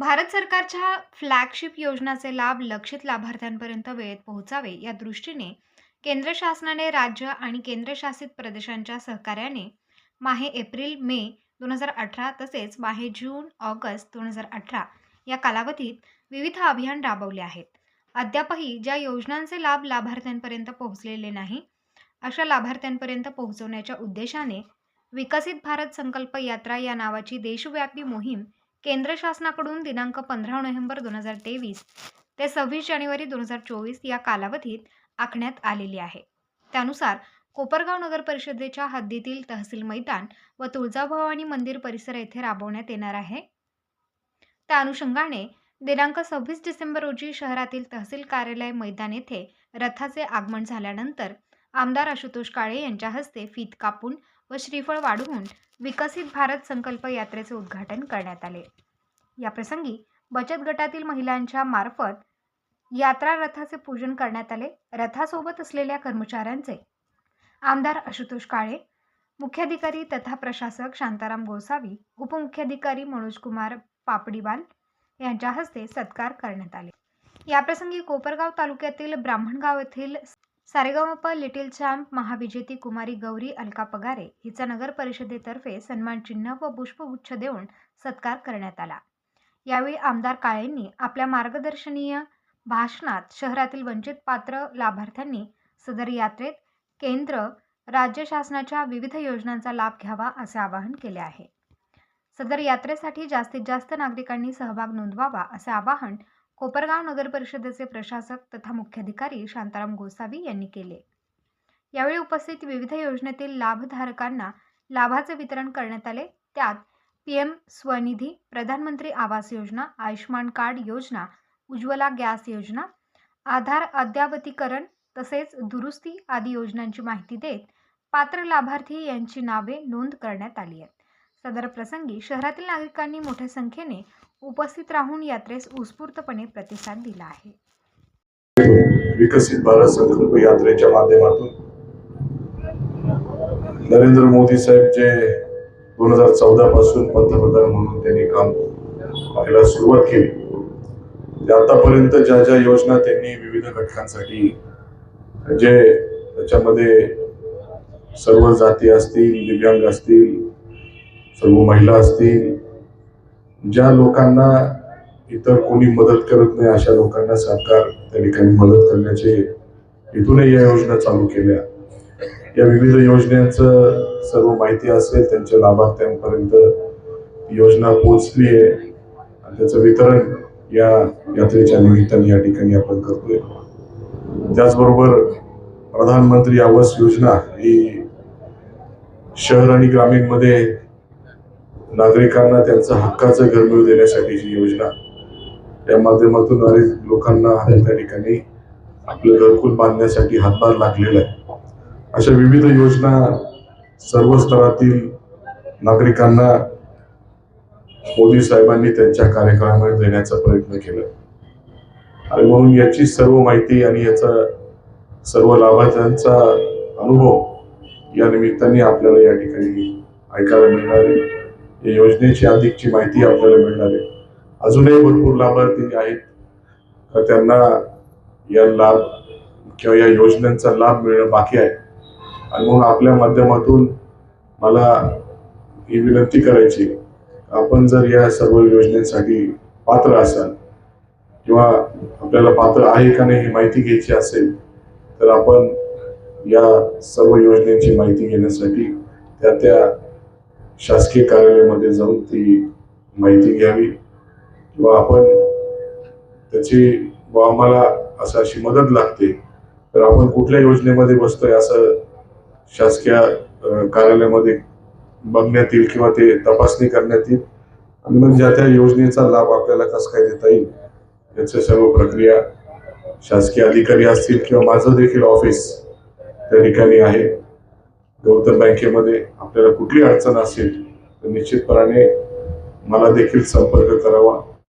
भारत सरकारच्या फ्लॅगशिप योजनाचे लाभ लक्षित लाभार्थ्यांपर्यंत वेळेत पोहोचावे या दृष्टीने केंद्र शासनाने राज्य आणि केंद्रशासित प्रदेशांच्या सहकार्याने माहे एप्रिल मे दोन हजार अठरा तसेच माहे जून ऑगस्ट दोन हजार अठरा या कालावधीत विविध अभियान राबवले आहेत. अद्यापही ज्या योजनांचे लाभ लाभार्थ्यांपर्यंत पोहोचलेले नाही अशा लाभार्थ्यांपर्यंत पोहोचवण्याच्या उद्देशाने विकसित भारत संकल्प यात्रा या नावाची देशव्यापी मोहीम केंद्र शासनाकडून दिनांक पंधरा नोव्हेंबर दोन हजार तेवीस ते सव्वीस जानेवारी दोन हजार चोवीस या कालावधीत आखण्यात आलेली आहे. त्यानुसार कोपरगाव नगर परिषदेच्या हद्दीतील तहसील मैदान व तुळजाभवानी मंदिर परिसर येथे राबवण्यात येणार आहे. त्या अनुषंगाने दिनांक सव्वीस डिसेंबर रोजी शहरातील तहसील कार्यालय मैदान येथे रथाचे आगमन झाल्यानंतर आमदार आशुतोष काळे यांच्या हस्ते फीत कापून व श्रीफळ वाढवून विकसित भारत संकल्प यात्रेचे उद्घाटन करण्यात आले. याप्रसंगी बचत गटातील महिलांच्या मार्फत यात्रा रथाचे पूजन करण्यात आले. रथासोबत असलेल्या कर्मचाऱ्यांचे आमदार आशुतोष काळे मुख्याधिकारी तथा प्रशासक शांताराम गोसावी उपमुख्याधिकारी मनोजकुमार पापडीवाल यांच्या हस्ते सत्कार करण्यात आले. याप्रसंगी कोपरगाव तालुक्यातील ब्राह्मणगाव येथील सारेगामप लिटिल चॅम्प महाविजेती कुमारी गौरी अलका पगारे हिचा नगर परिषदेतर्फे सन्मान चिन्ह व पुष्पगुच्छ देऊन सत्कार करण्यात आला. यावेळी आमदार काळेंनी आपल्या मार्गदर्शनीय भाषणात शहरातील वंचित पात्र लाभार्थ्यांनी सदर यात्रेत केंद्र राज्य शासनाच्या विविध योजनांचा लाभ घ्यावा असे आवाहन केले आहे. सदर यात्रेसाठी जास्तीत जास्त नागरिकांनी सहभाग नोंदवावा असे आवाहन कोपरगाव नगर परिषदेचे प्रशासक तथा मुख्याधिकारी शांताराम गोसावी यांनी केले. यावेळी उपस्थित विविध योजनेतील लाभधारकांना लाभाचे वितरण करण्यात आले. त्यात पी एम स्वनिधी प्रधानमंत्री आवास योजना आयुष्मान कार्ड योजना उज्ज्वला गॅस योजना आधार अद्यावतीकरण तसेच दुरुस्ती आदी योजनांची माहिती देत पात्र लाभार्थी यांची नावे नोंद करण्यात आली आहेत. सदर प्रसंगी शहरातील नागरिकांनी मोठ्या संख्येने उपस्थित राहून यात्रेस उत्स्फूर्तपणे प्रतिसाद दिला आहे. विकसित भारत संकल्प यात्रेच्या माध्यमातून नरेंद्र मोदी साहेब जे दोन हजार चौदा पासून पंतप्रधान म्हणून त्यांनी काम पाहायला सुरुवात केली आतापर्यंत ज्या ज्या योजना त्यांनी विविध घटकांसाठी जे त्याच्यामध्ये सर्व जाती असतील दिव्यांग असतील सर्व महिला असतील ज्या लोकांना इतर कोणी मदत करत नाही अशा लोकांना सरकार त्या ठिकाणी मदत करण्याचे हेतूनही या योजना चालू केल्या. या विविध योजनांचं सर्व माहिती असेल त्यांच्या लाभार्थ्यांपर्यंत योजना पोहोचली आहे. आणि त्याचं वितरण या यात्रेच्या निमित्ताने या ठिकाणी आपण करतोय. त्याचबरोबर प्रधानमंत्री आवास योजना ही शहर आणि ग्रामीणमध्ये नागरिकांना त्यांचं हक्काचं घर मिळू देण्यासाठीची योजना त्या माध्यमातून अनेक लोकांना त्या ठिकाणी आपलं घरकुल बांधण्यासाठी हातभार लागलेला आहे. अशा विविध योजना सर्व स्तरातील नागरिकांना मोदी साहेबांनी त्यांच्या कार्यक्रमामध्ये देण्याचा प्रयत्न केला. आणि म्हणून याची सर्व माहिती आणि याचा सर्व लाभार्थ्यांचा अनुभव या निमित्ताने आपल्याला या ठिकाणी ऐकायला मिळणार आहे. या योजनेची अधिकची माहिती आपल्याला मिळणार आहे. अजूनही भरपूर लाभार्थी आहेत. त्यांना या लाभ किंवा या योजनांचा लाभ मिळणं बाकी आहे. आणि म्हणून आपल्या माध्यमातून मला ही विनंती करायची आपण जर या सर्व योजनेसाठी पात्र असाल किंवा आपल्याला पात्र आहे का नाही ही माहिती घ्यायची असेल तर आपण या सर्व योजनेची माहिती घेण्यासाठी त्या त्या शासकीय कार्यालयामध्ये जाऊन ती माहिती घ्यावी किंवा आपण त्याची व आम्हाला असं अशी मदत लागते तर आपण कुठल्या योजनेमध्ये बसतोय असं शासकीय कार्यालयामध्ये बघण्यात येईल किंवा ते तपासणी करण्यात येईल? आणि मग ज्या त्या योजनेचा लाभ आपल्याला कसं काय देता येईल? याच्या सर्व प्रक्रिया शासकीय अधिकारी असतील किंवा माझं देखील ऑफिस त्या ठिकाणी आहे. गौतम बँकेमध्ये आपल्याला कुठली अडचण असेल तर निश्चितपणाने मला देखील संपर्क करावा.